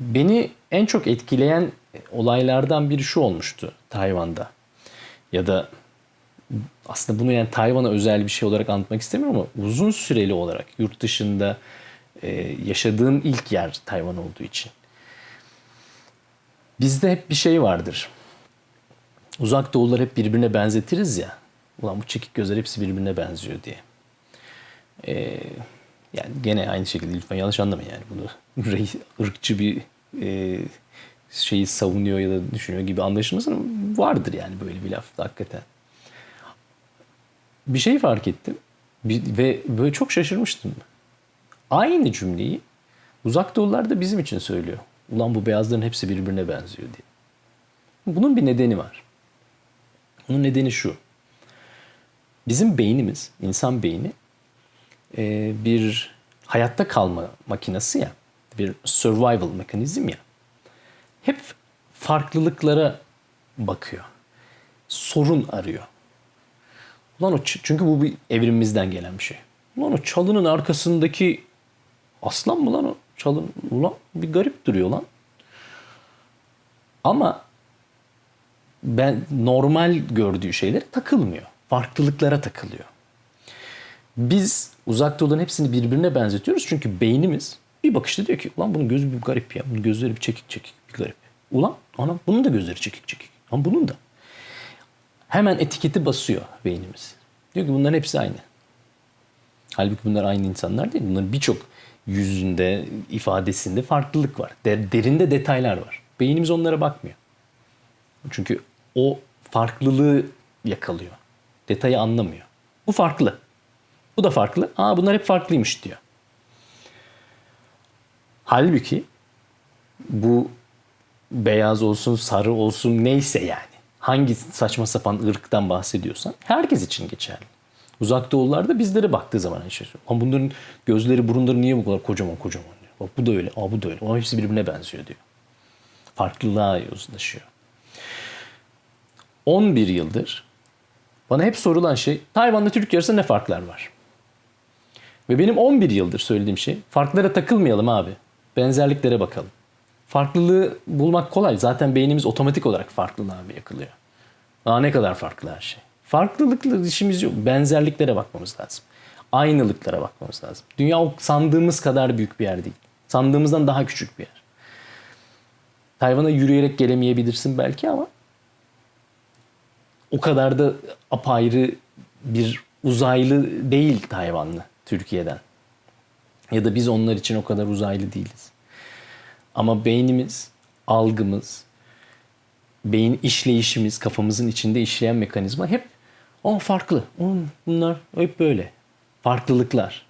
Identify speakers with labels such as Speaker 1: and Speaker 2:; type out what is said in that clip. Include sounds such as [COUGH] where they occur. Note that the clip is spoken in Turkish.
Speaker 1: Beni en çok etkileyen olaylardan biri şu olmuştu Tayvan'da. Ya da aslında bunu yani Tayvan'a özel bir şey olarak anlatmak istemiyorum ama uzun süreli olarak yurt dışında e, yaşadığım ilk yer Tayvan olduğu için. Bizde hep bir şey vardır. Uzak doğular hep birbirine benzetiriz ya. Ulan bu çekik gözler hepsi birbirine benziyor diye. Ee, yani gene aynı şekilde lütfen yanlış anlamayın yani bunu [LAUGHS] reis, ırkçı bir e, şeyi savunuyor ya da düşünüyor gibi anlaşılmasın vardır yani böyle bir laf hakikaten. Bir şey fark ettim Bir- ve böyle çok şaşırmıştım. Aynı cümleyi uzak doğular da bizim için söylüyor. Ulan bu beyazların hepsi birbirine benziyor diye. Bunun bir nedeni var. Bunun nedeni şu. Bizim beynimiz, insan beyni e, bir hayatta kalma makinesi ya, bir survival mekanizm ya. Hep farklılıklara bakıyor. Sorun arıyor. Ulan o çünkü bu bir evrimimizden gelen bir şey. Ulan o çalının arkasındaki aslan mı lan o çalın? Ulan bir garip duruyor lan. Ama ben normal gördüğü şeylere takılmıyor. Farklılıklara takılıyor. Biz uzak doğuların hepsini birbirine benzetiyoruz çünkü beynimiz bir bakışta diyor ki ulan bunun gözü bir garip ya. Bunun gözleri bir çekik çekik bir garip. Ulan anam bunun da gözleri çekik çekik. Ama bunun da. Hemen etiketi basıyor beynimiz. Diyor ki bunların hepsi aynı. Halbuki bunlar aynı insanlar değil. Bunların birçok yüzünde, ifadesinde farklılık var. Der- derinde detaylar var. Beynimiz onlara bakmıyor. Çünkü o farklılığı yakalıyor. Detayı anlamıyor. Bu farklı. Bu da farklı. Aa bunlar hep farklıymış diyor. Halbuki bu beyaz olsun, sarı olsun neyse yani. Hangi saçma sapan ırktan bahsediyorsan herkes için geçerli. Uzak doğularda bizlere baktığı zaman hani şey söylüyor. Ama bunların gözleri, burunları niye bu kadar kocaman kocaman diyor. Bak bu da öyle, aa bu da öyle. Ama hepsi birbirine benziyor diyor. Farklılığa yozlaşıyor. 11 yıldır bana hep sorulan şey Tayvan'la Türkiye arasında ne farklar var? Ve benim 11 yıldır söylediğim şey farklara takılmayalım abi. Benzerliklere bakalım. Farklılığı bulmak kolay. Zaten beynimiz otomatik olarak farklılığa yakılıyor. Aa ne kadar farklı her şey. Farklılıkla işimiz yok. Benzerliklere bakmamız lazım. Aynılıklara bakmamız lazım. Dünya o sandığımız kadar büyük bir yer değil. Sandığımızdan daha küçük bir yer. Tayvan'a yürüyerek gelemeyebilirsin belki ama o kadar da apayrı bir uzaylı değil Tayvanlı Türkiye'den. Ya da biz onlar için o kadar uzaylı değiliz. Ama beynimiz, algımız, beyin işleyişimiz, kafamızın içinde işleyen mekanizma hep o farklı. O, bunlar hep böyle. Farklılıklar.